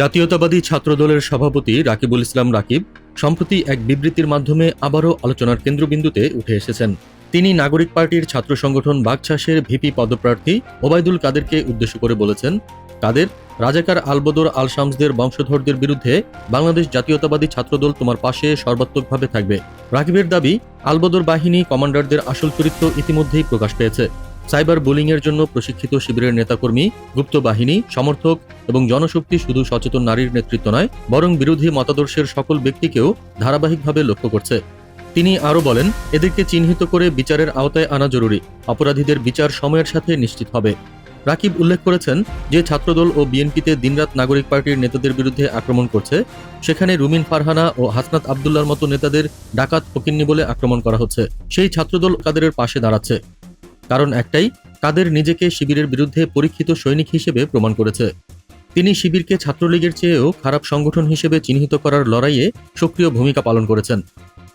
জাতীয়তাবাদী ছাত্রদলের সভাপতি রাকিবুল ইসলাম রাকিব সম্প্রতি এক বিবৃতির মাধ্যমে আবারও আলোচনার কেন্দ্রবিন্দুতে উঠে এসেছেন। তিনি নাগরিক পার্টির ছাত্র সংগঠন বাগচাষের ভিপি পদপ্রার্থী ওবায়দুল কাদেরকে উদ্দেশ্য করে বলেছেন, কাদের? রাজাকার আলবদর আল শামসদের বংশধরদের বিরুদ্ধে বাংলাদেশ জাতীয়তাবাদী ছাত্রদল তোমার পাশে সর্বাত্মকভাবে থাকবে। রাকিবের দাবি, আলবদর বাহিনী কমান্ডারদের আসল চরিত্র ইতিমধ্যেই প্রকাশ পেয়েছে। সাইবার বুলিংয়ের জন্য প্রশিক্ষিত শিবিরের নেতাকর্মী, গুপ্ত বাহিনী, সমর্থক এবং জনশক্তি শুধু সচেতন নারীর নেতৃত্ব নয়, বরং বিরোধী মতাদর্শের সকল ব্যক্তিকেও ধারাবাহিকভাবে লক্ষ্য করছে। তিনি আরও বলেন, এদেরকে চিহ্নিত করে বিচারের আওতায় আনা জরুরি, অপরাধীদের বিচার সময়ের সাথে নিশ্চিত হবে। রাকিব উল্লেখ করেছেন যে ছাত্রদল ও বিএনপিতে দিনরাত নাগরিক পার্টির নেতাদের বিরুদ্ধে আক্রমণ করছে। সেখানে রুমিন ফারহানা ও হাসনাত আবদুল্লার মতো নেতাদের ডাকাত ফকিন্নি বলে আক্রমণ করা হচ্ছে। সেই ছাত্রদল কাদেরের পাশে দাঁড়াচ্ছে। কারণ একটাই, কাদের নিজেকে শিবিরের বিরুদ্ধে পরীক্ষিত সৈনিক হিসেবে প্রমাণ করেছে। তিনি শিবিরকে ছাত্রলীগের চেয়েও খারাপ সংগঠন হিসেবে চিহ্নিত করার লড়াইয়ে সক্রিয় ভূমিকা পালন করেছেন।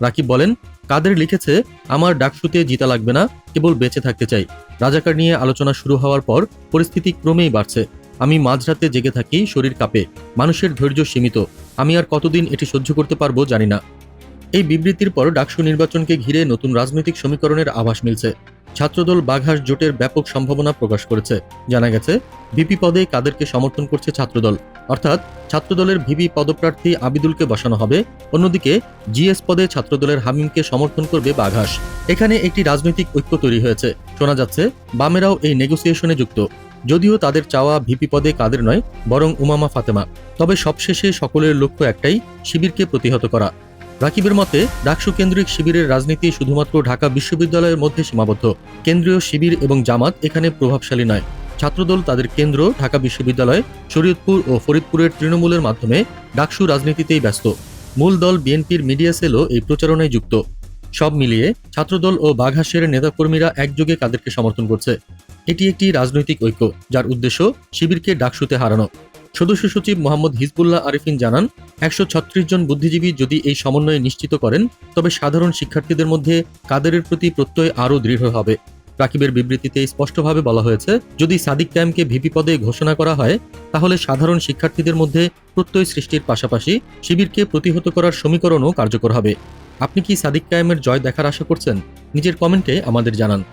রাকিব বলেন, কাদের লিখেছে, আমার ডাকসুতে জিতা লাগবে না, কেবল বেঁচে থাকতে চাই। রাজাকার নিয়ে আলোচনা শুরু হওয়ার পর পরিস্থিতি ক্রমেই বাড়ছে। আমি মাঝরাতে জেগে থাকি, শরীর কাঁপে, মানুষের ধৈর্য সীমিত। আমি আর কতদিন এটি সহ্য করতে পারব জানি না। এই বিবৃতির পর ডাকসু নির্বাচনকে ঘিরে নতুন রাজনৈতিক সমীকরণের আভাস মিলছে। ছাত্রদল বাঘাস জোটের ব্যাপক সম্ভাবনা প্রকাশ করেছে। জানা গেছে, ভিপি পদে কাদেরকে সমর্থন করছে ছাত্রদল। অর্থাৎ, ছাত্রদলের ভিপি পদপ্রার্থী আবিদুলকে বসানো হবে। অন্যদিকে, জিএস পদে ছাত্রদলের হামিমকে সমর্থন করবে বাঘাস। এখানে একটি রাজনৈতিক ঐক্য তৈরি হয়েছে। শোনা যাচ্ছে, বামেরাও এই নেগোসিয়েশনে যুক্ত। যদিও তাদের চাওয়া ভিপি পদে কাদের নয়, বরং উমামা ফাতেমা। তবে সবশেষে সকলের লক্ষ্য একটাই, শিবিরকে প্রতিহত করা। রাকিবের মতে, ডাকসু কেন্দ্রিক শিবিরের রাজনীতি শুধুমাত্র ঢাকা বিশ্ববিদ্যালয়ের মধ্যে সীমাবদ্ধ। কেন্দ্রীয় শিবির এবং জামাত এখানে প্রভাবশালী নয়। ছাত্রদল তাদের কেন্দ্র, ঢাকা বিশ্ববিদ্যালয়, শরীয়তপুর ও ফরিদপুরের তৃণমূলের মাধ্যমে ডাকসু রাজনীতিতেই ব্যস্ত। মূল দল বিএনপির মিডিয়া সেলও এই প্রচারণায় যুক্ত। সব মিলিয়ে ছাত্রদল ও বাঘাসের নেতাকর্মীরা একযোগে কাদেরকে সমর্থন করছে। এটি একটি রাজনৈতিক ঐক্য, যার উদ্দেশ্য শিবিরকে ডাকসুতে হারানো। সদস্য সচিব মোহাম্মদ হিজবুল্লাহ আরিফিন জানান, একশো ছত্রিশ জন বুদ্ধিজীবী যদি এই সমন্বয় নিশ্চিত করেন, তবে সাধারণ শিক্ষার্থীদের মধ্যে কাদেরের প্রতি প্রত্যয় আরও দৃঢ় হবে। রাকিবের বিবৃতিতে স্পষ্টভাবে বলা হয়েছে, যদি সাদিক ক্যাম্পকে ভিপি পদে ঘোষণা করা হয়, তাহলে সাধারণ শিক্ষার্থীদের মধ্যে প্রত্যয় সৃষ্টির পাশাপাশি শিবিরকে প্রতিহত করার সমীকরণও কার্যকর হবে। আপনি কি সাদিক কায়েমের জয় দেখার আশা করছেন? নিজের কমেন্টে আমাদের জানান।